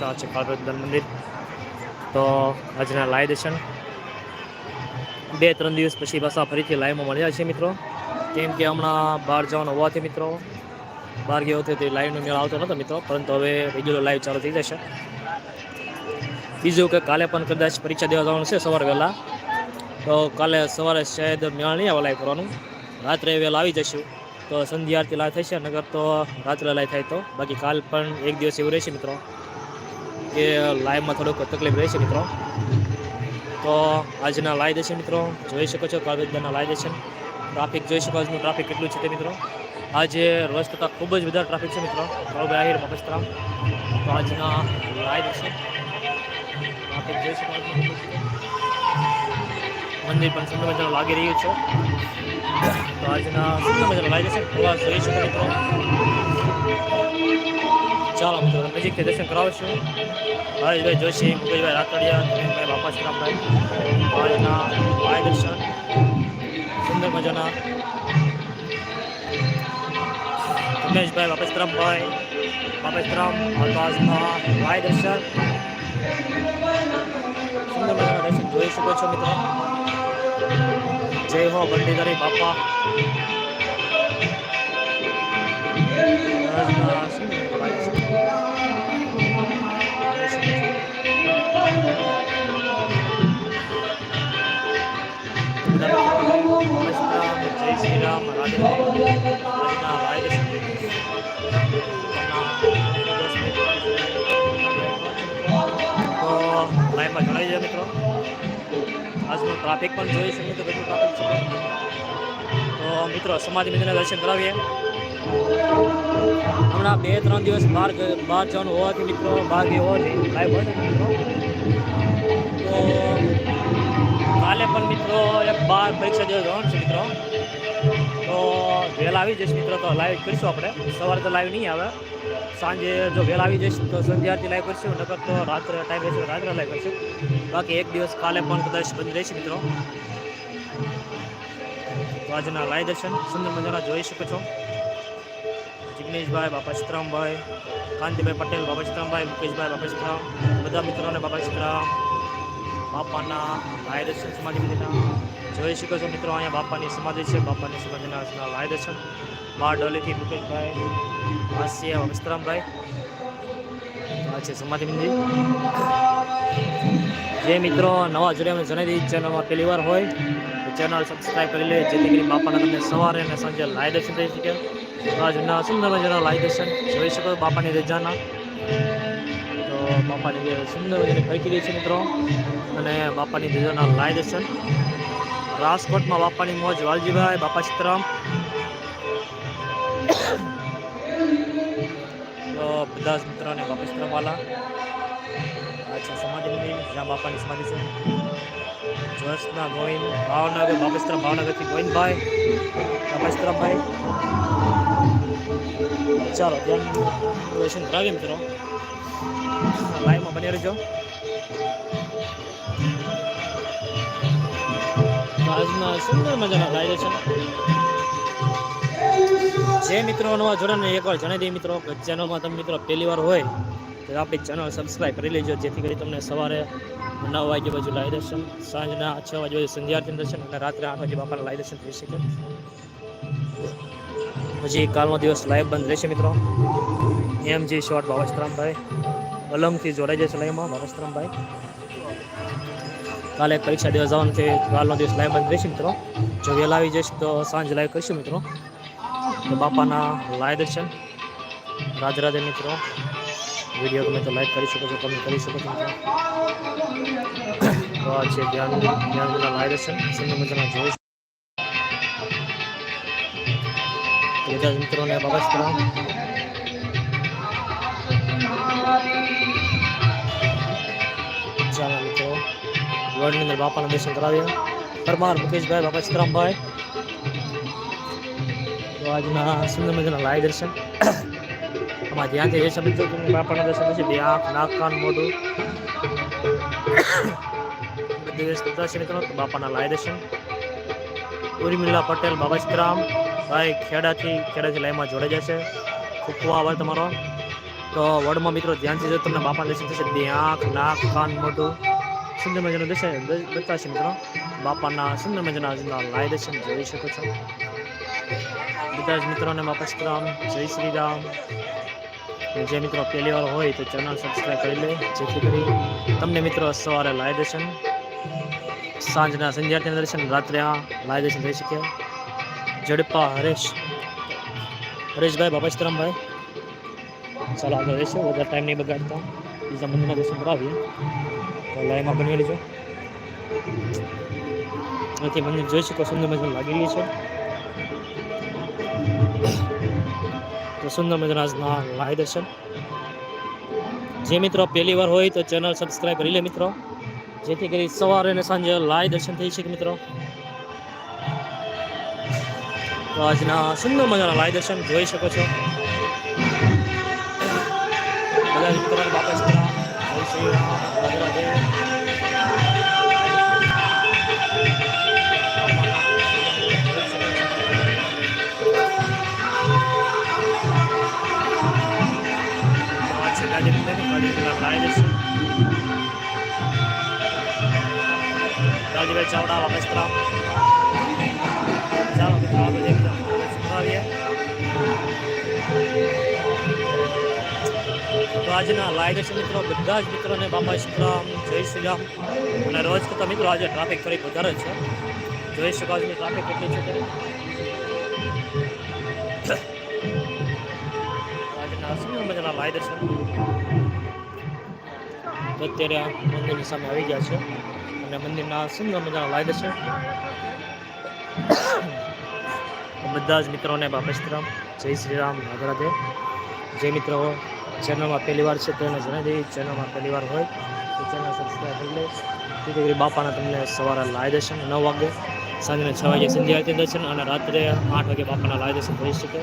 ચા છે કાળભદ્ર મંદિર તો આજના લાઈવ દર્શન બે, ત્રણ દિવસ પછી પાછા ફરીથી લાઈવમાં મળ્યા છે મિત્રો. કેમ કે હમણાં બહાર જવાનો હોવાથી મિત્રો. બહાર ગયો હતો તે લાઈવનો મેળ આવતો નહોતો મિત્રો, પરંતુ હવે રેગ્યુલર લાઈવ ચાલુ થઈ જશે. બીજું કે કાલે પણ કદાચ પરીક્ષા દેવા જવાનું છે સવારે વહેલા. તો કાલે સવારે શાયદ મેળ નહીં આવે લાઈવ કરવાનું. રાત્રે વહેલા આવી જશું. તો સંધ્યા આરતી લાઈવ થશે નગર તો રાત્રે લાઈવ થાય તો. બાકી કાલ પણ એક દિવસ એવું રહેશે મિત્રો. કે લાઈવમાં થોડુંક તકલીફ રહેશે મિત્રો. તો આજના લાઈવ દેશે મિત્રો, જોઈ શકો છો કાળવેદના લાઈવ દેશે ટ્રાફિક જોઈ શકો આજનું ટ્રાફિક કેટલું છે તે મિત્રો. આજે રોજ કરતાં ખૂબ જ વધારે ટ્રાફિક છે મિત્રો. કાળુભાઈ આહિર મકસ્તરામ તો આજના લાઈવ દર્શન. ટ્રાફિક જોઈ શકો છે. મંદિર પણ સુંદર મજાનું લાગી રહ્યું છે. તો આજના સુંદર મજાનું દર્શન. પ્રવાસ જોઈ શકો મિત્રો. નજીકથી દર્શન કરાવશું. હરેશભાઈ જોશી મુકેશભાઈ રાતડિયા નવીનભાઈ બાપાશ્રામભાઈ આજના લાય દર્શન. સુંદર મજાના. રમેશભાઈ બાપેશ્રામભાઈ બાપેશ્રામ આજના લાય દર્શન. સુંદર મજાના દર્શન જોઈ શકો છો મિત્રો. જય હો બંડીધારી બાપા. ટ્રાફિક પણ જોઈ શકીએ તો કેટલું ટ્રાફિક છે તો મિત્રો, સમાધિ મંદિરના દર્શન કરાવીએ. હમણાં બે, ત્રણ દિવસ બહાર બહાર જવાનું હોવાથી મિત્રો બહાર ગયો હોવાથી લાઈવ બંધ તો કાલે પણ મિત્રો, એક બાર પરીક્ષા દેવા જવાનું છે મિત્રો. વહેલા આવી જઈશ મિત્રો તો લાઈવ કરીશું આપણે. સવારે તો લાઈવ નહીં આવે. સાંજે જો વહેલા આવી જઈશ તો સંધ્યાથી લાઈવ કરશું, નકર તો રાત્રે ટાઈમ રહેશે રાત્રે લાઈવ કરશું. બાકી એક દિવસ કાલે પણ કદાચ બંધ રહેશે મિત્રો. આજના લાઈવ દર્શન સુંદર મજાના જોઈ શકો છો. જિગ્નેશભાઈ, બાપા સીતરામભાઈ, કાંતિભાઈ પટેલ, બાપા સીતરામભાઈ, મુકેશભાઈ, બાપા સીતરામ, બધા મિત્રોને બાપા સીતરામ. બાપાના લાઈવ દર્શન સમાધિ મંદિરના. જોઈ શકો છો મિત્રો, અહીંયા બાપાની સમાધિ છે. બાપાની સમાધિના લાય દર્શન મા ડોલીથી મુકેશભાઈ વાસિયા વિસ્તરામભાઈ આ છે સમાધિ મંદિર. જે મિત્રો નવા જોડે અમને જણાવી દઈએ, ચેનલમાં પહેલી વાર હોય તો ચેનલ સબસ્ક્રાઈબ કરી લે, જેથી કરીને બાપાના તમને સવારે અને સાંજે લાય દર્શન થઈ શકે. આ જૂના સુંદર મજાના લાય દર્શન. જોઈ શકો બાપાની રજાના. તો બાપાની સુંદર મજાની ફરકી રહી છે મિત્રો, અને બાપાની રજાના લાય દર્શન. રાજકોટમાં બાપાની મોજ, વાલજીભાઈ, બાપા ચિત્રમ. તો બધા જ મિત્રોને બાપા સીતરામવાલા અચ્છા સમાધિ મંદિર, જ્યાં બાપાની સમાધિ છે. જોશના ગોવિંદ ભાવનગર બાપેશ્વર ભાવનગરથી ગોવિંદભાઈ બાપેશ્વરભાઈ ચાલો, ધ્યાન દર્શન કરાવીએ મિત્રો. લાઈવમાં બની રહેજો. આજના સુંદર મજાના લાઈવ છે. જે મિત્રો નવા જોડાને એકવાર જણાવી દઈએ મિત્રો ચેનલમાં તમે મિત્રો પહેલી વાર હોય, તો આપણી ચેનલ સબસ્ક્રાઈબ કરી લેજો, જેથી કરી તમને સવારે નવ વાગે બાજુ લાઈ દર્શન, સાંજના છ વાગે બાજુ સંધ્યાર્થી દર્શન અને રાત્રે આઠ વાગે બાપાના લાઈ દર્શન થઈ શકે. પછી કાલનો દિવસ લાઈવ બંધ રહેશે મિત્રો. એમ જે શોર્ટ બાબસ્તરામભાઈ અલંગથી જોડાઈ જશે લાઈવમાં બાબસ્તરામભાઈ કાલે પરીક્ષા દેવા જવાનું છે કાલનો દિવસ લાઈવ બંધ રહેશે મિત્રો. જો વહેલા આવી જઈશ તો સાંજ લાઈવ કરીશું મિત્રો. તો બાપાના લાય દર્શન. રાજ રાધે મિત્રો. વીડિયો ગમે તો લાઈક કરી શકો છો કમેન્ટ કરી શકો છો તો આ છે ધ્યાન ધ્યાન લાય દર્શન. સુંદર મજાના જોઈશ બધા મિત્રોને બાબા વર્લ્ડની અંદર બાપાના દર્શન કરાવ્યા. પરમાર મુકેશભાઈ, બાપા ચિત્રામભાઈ તો આજના સુંદર મજાના લાય દર્શન. આમાં ધ્યાનથી એ કે બાપાના દર્શન થશે બે આંખ, નાક, કાન, મોઢું. બધી થશે મિત્રો તો બાપાના લાય દર્શન. ઉર્મિલા પટેલ, બાબા ચિત્રામ ભાઈ ખેડાથી ખેડાથી લાઈમાં જોડાઈ જશે. ખૂબ ખૂબ આભાર તમારો. તો વડમાં મિત્રો ધ્યાનથી જો તમને બાપાના દર્શન થશે, બે આંખ, નાક, કાન, મોઢું. સુંદર મજાનું દર્શન દ- બતાવશે મિત્રો બાપાના સુંદર મજાના લાય દર્શન જોઈ શકો છો બધા જ મિત્રોને બાપા જય શ્રી રામ જે મિત્રો પહેલી વાર હોય તો ચેનલ સબસ્ક્રાઈબ કરી લે જેથી કરી તમને મિત્રો સવારે લાય દર્શન સાંજના સંધ્યાર્થીના દર્શન રાત્રે આ લાય દર્શન થઈ શકે જડપા હરેશ હરેશભાઈ બાપા શ્રીરામભાઈ ચાલો આગળ રહેશે વધારે ટાઈમ નહીં બગાડતા બીજા મંદિરના દર્શન કરાવીએ તો લાઈનમાં બની લેજો અહીંથી મંદિર જોઈ શકો સુંદર મજાનું લાગેલી છે તો સુંદર મજાના આજના લાય દર્શન જે મિત્રો પહેલી વાર હોય તો ચેનલ સબસ્ક્રાઈબ કરી લે મિત્રો જેથી કરી સવારે અને સાંજે લાય દર્શન થઈ શકે મિત્રો તો આજના સુંદર મજાના લાય દર્શન જોઈ શકો છો બધા મિત્રો બાપા રાવજીભાઈ ચાવડા બાપા ચાલો મિત્રો આપણે એક દર્શન કરાવીએ. તો આજના લાઈવ દર્શન મિત્રો, બધા જ મિત્રોને બાપા શ્રીરામ જય શ્રી રામ. અને રોજ કરતા મિત્રો આજે ટ્રાફિક થોડીક વધારે છે. જોઈ શકો આજની ટ્રાફિક કેટલી છે. આજના સુંદર મજાના લાઈવ દર્શન અત્યારે મંદિરની સામે આવી ગયા છે. અને મંદિરના સુંદર મજાના લાઈવ છે બધા જ મિત્રોને બાપા જય શ્રી રામ, રાધે રાધે. જે મિત્રો ચેનલમાં પહેલી વાર છે તેને જણાવી દઈએ, ચેનલમાં પહેલી વાર હોય તો ચેનલ સબસ્ક્રાઈબ કરી લે. જેથી કરી બાપાના તમને સવારે લાવી દેશે નવ વાગે, સાંજના છ વાગે સંધ્યા આરતી દર્શન અને રાત્રે આઠ વાગે બાપાના લાય દર્શન થઈ શકે.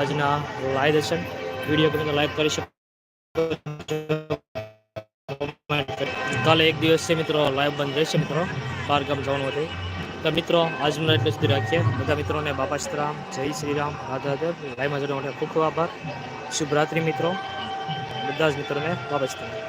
આજના લાય દર્શન વીડિયો કરીને તો લાઈક કરી શકો. કાલે એક દિવસ છે મિત્રો, લાઈવ બંધ રહેશે મિત્રો બહાર ગામ જવાનું હતું. તો મિત્રો આજનું એટલે સુધી રાખીએ. બધા મિત્રોને બાપા સીતારામ જય શ્રી રામ, રાધા રાધે. લાઈવમાં જોડવા માટે ખૂબ ખૂબ આભાર. શુભરાત્રિ મિત્રો. બધા જ મિત્રોને બાપા સીતારામ